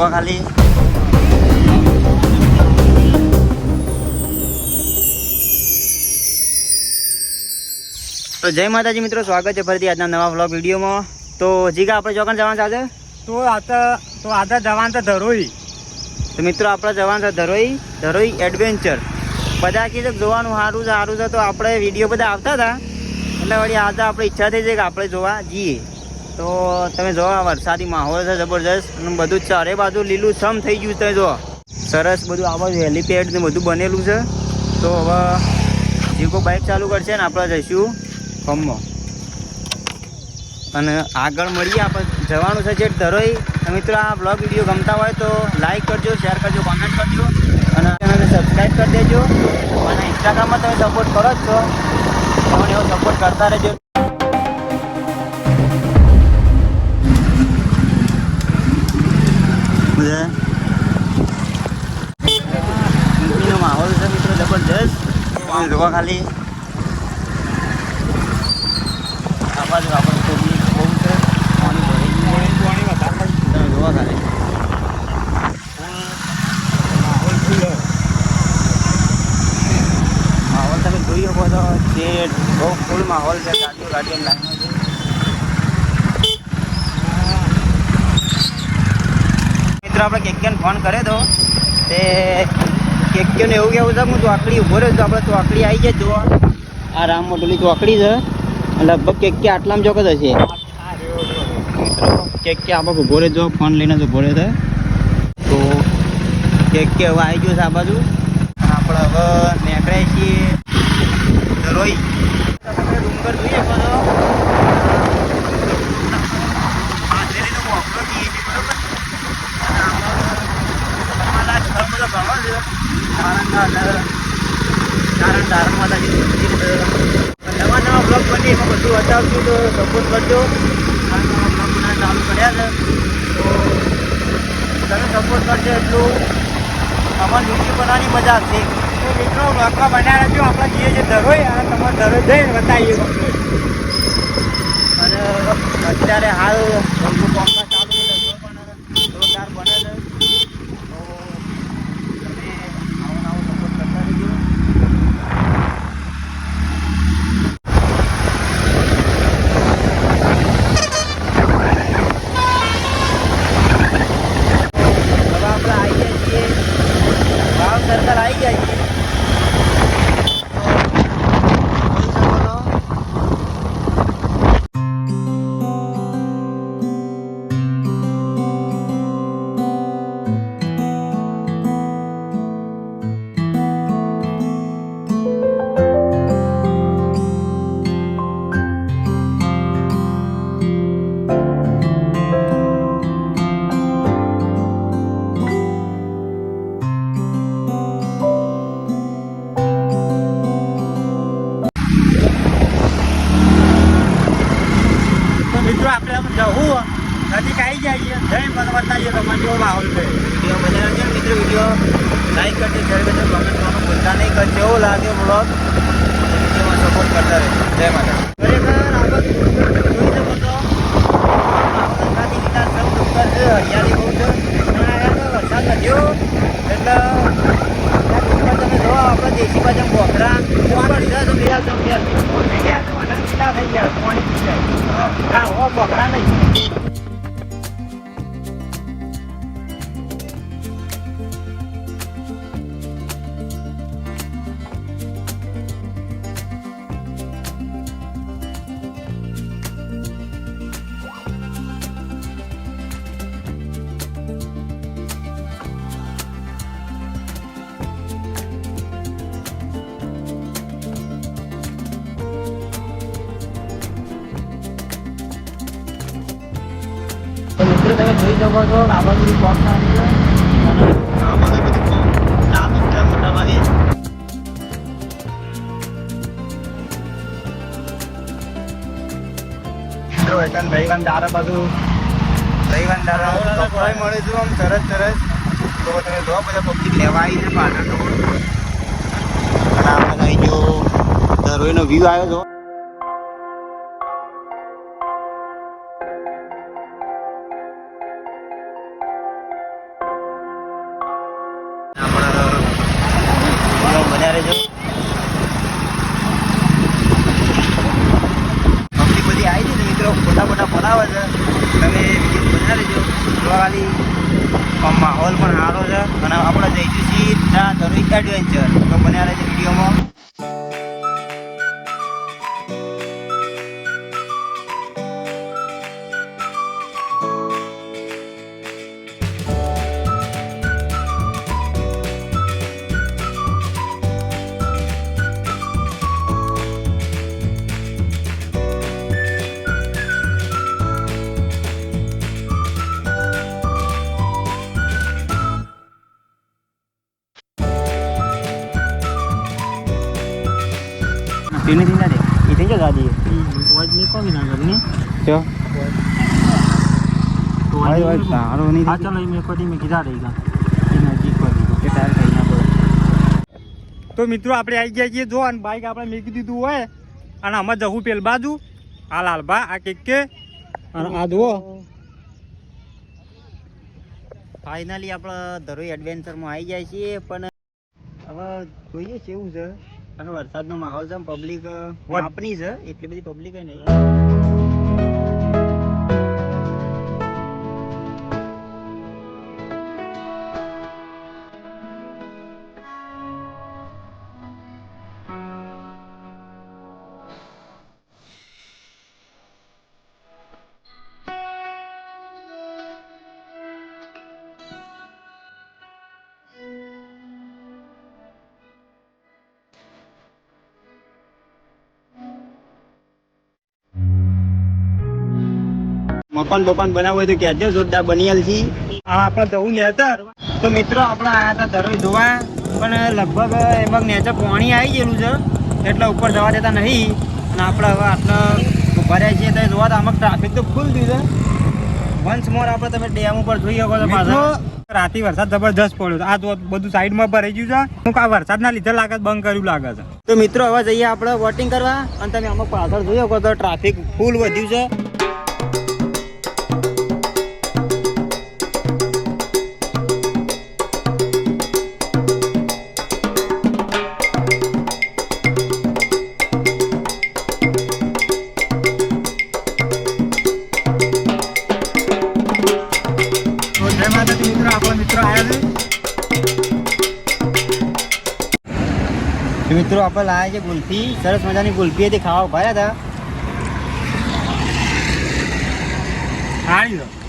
જોવા ખાલી તો જય માતાજી મિત્રો સ્વાગત છે ફરીથી આજના નવા વ્લોગ વિડીયોમાં. તો જીગા આપણે ચોકન જવાનું આજે? તો આતા તો આતા જવાન તો ધરોઈ. તો મિત્રો આપણે જવાનું છે ધરોઈ. ધરોઈ એડવેન્ચર બધા કીધું જોવાનું સારું છે સારું છે. તો આપણે વીડિયો બધા આવતા હતા. એટલે વળી આજે આપણે ઈચ્છા થઈ છે કે આપણે જોવા જઈએ. તો તમે જોવા વરસાદી માહોલ છે જબરજસ્ત અને બધું ચારે બાજુ લીલું છમ થઈ ગયું છે, જો. સરસ બધું આવા હેલીપેડ ને બધું બનેલું છે. તો હવે જીકો બાઇક ચાલુ કરશે ને આપણે જઈશું ફમમાં અને આગળ મળીએ આપણે. જવાનું છે જે ધરોઈ. મિત્રો, આ બ્લોગ વીડિયો ગમતા હોય તો લાઈક કરજો શેર કરજો કોમેન્ટ કરજો. અને ચેનલને સબસ્ક્રાઈબ કરી દેજો. અને ઇન્સ્ટાગ્રામમાં તમે સપોર્ટ કરો જ છો. તમને એવો સપોર્ટ કરતા રહેજો. બધા. યુપીનો માહોલ છે મિત્રો જબરજસ્ત. તમે જોવા ખાલી. આ બાજુ આપણે કોબી બહુ છે. પાણી ભરાઈ ગયું. તમે જોવા ખાલી. માહોલ તમે જોઈ શકો છો. જે બહુ ફૂલ માહોલ છે. ગાડીઓ ગાડીઓ લાઈનો છે. મિત્રો, આપણે કેક્યાને ફોન કરે તો તે કેક્યાને એવું કેવું છે, હું ચોકડી ઊભો રહ્યો તો આપણે ચોકડી આવી જાય જોવા આ રામ મોટલી ચોકડી છે. લગભગ કેક્યા આટલામાં ચોક્કસ હશે. કેક્યા આપણે ઊભો રહેજો ફોન લઈને જ ઊભો રહ્યો છે. તો કેક્યા હવે આવી ગયો છે આ બાજુ. આપણે હવે નેકળાય છીએ રોઈ ડુંગર જોઈ શકો છો હાથેરીનો મોકલો કહીએ છીએ બરોબર અમારા ઘર બધો ભણવા છે સારંગા કારણ ધારણ માતાજી મંદિર છે નવા નવા બ્લોગ બની એમાં બધું હટાવશું તો સપોર્ટ કરજો. બનાવવા ચાલુ કર્યા છે. તો તમે સપોર્ટ કરજો એટલું. અમારી ડ્યુટી બનાવવાની મજા આવશે. તો મિત્રો, વ્લોગમાં બનાવ્યા જો આપણે જઈએ છીએ ધરોઈ અને તમારે ધરોઈ જઈને બતાવીએ. અને અત્યારે હાલ આપણે આમ જવું નજીક આવી જાય છે. જઈને મને બતાવીએ તમારે જેવો માહોલ છે? વીડિયો મજા આવે મિત્રો વીડિયો લાઈક કરજો શેર કરજો કમેન્ટ કરવાનું ભૂલતા નહીં. કરજો એવું લાગ્યો બ્લોગ વિડીયોમાં સપોર્ટ કરતા રહેજો. જય માતા ખરેખર આ બધું જોઈ શકો છો વરસાદી વિસ્તાર સૌ ડુંગર છે હરિયાળી બહુ છે અને અહીંયા તો વરસાદ વધ્યો એટલે આ ડુંગર તમે જો આપણે દેશી બાજુ બોકરા વરસાદ મેળા તો મેળ. થઈ ગયા પાણી પી જાય હા મિત્રો તમે જોઈ શકો છો આ બધું બોક્સ આવી છે અને આ બધું બધું નામ છે મોટા ભાગે જો એકન ભાઈગન તારે બધું રવિવાર દાડા કપડાં મળે છે આમ સરસ સરસ તો તમે જો બધા પબ્લિક લેવા આવી છે પાટણ રોડ અને આપણે અહીં જો ધરોઈનો વ્યૂ આવ્યો છો છે તમે બના લેજો. જોવા માહોલ પણ સારો છે. અને આપણે જઈશું સીધા દરોઈ એડવેન્ચર તો બન્યા રહેજો વિડીયોમાં. નહીં કોમી ના ઘરની જો તો ભાઈ ભાઈ સારો નહીં હા ચાલો મેં કોઈ મેં કીધા રહી ગયા તો મિત્રો આપણે આવી ગયા છીએ જો અને બાઈક આપણે મેકી દીધું હોય અને આમાં જવું પેલ બાજુ. આ લાલભા આ કેક કે. અને આ જુઓ. ફાઇનલી આપણે ધરોઈ એડવેન્ચરમાં આવી જાય છીએ. પણ હવે જોઈએ કેવું છે. અને વરસાદનો માહોલ છે પબ્લિક વધ- છે એટલી બધી પબ્લિક નહીં. મકાન બકાન બનાવવું હોય તો કહેજો જોરદાર બનિયાલ છી. આપણે જવું નેતર તો મિત્રો આપણે આયા હતા ધરોઈ જોવા. પણ લગભગ એમાં નેચર પાણી આવી ગયેલું છે. એટલે ઉપર જવા દેતા નહીં. અને આપણે હવે આટલા ઊભા રહ્યા છીએ તો જોવા તો આમાં ટ્રાફિક તો ફૂલ થયું છે. વન્સ મોર આપણે તમે ડેમ ઉપર જોઈ શકો છો પાછો રાતે વરસાદ જબરજસ્ત પડ્યો આ તો બધું સાઈડમાં ભરાઈ ગયું છે. હું આ વરસાદના લીધે લાગે બંધ કર્યું લાગે છે. તો મિત્રો હવે જઈએ આપણે વોટિંગ કરવા. અને તમે અમુક પાછળ જોઈ શકો તો ટ્રાફિક ફૂલ વધ્યું છે. મિત્રો આપણા આવ્યા છે. મિત્રો આપણે લાયા છે ગુલ્ફી. સરસ મજાની ગુલ્ફી હતી ખાવા ઊભા રહ્યા હતા. છે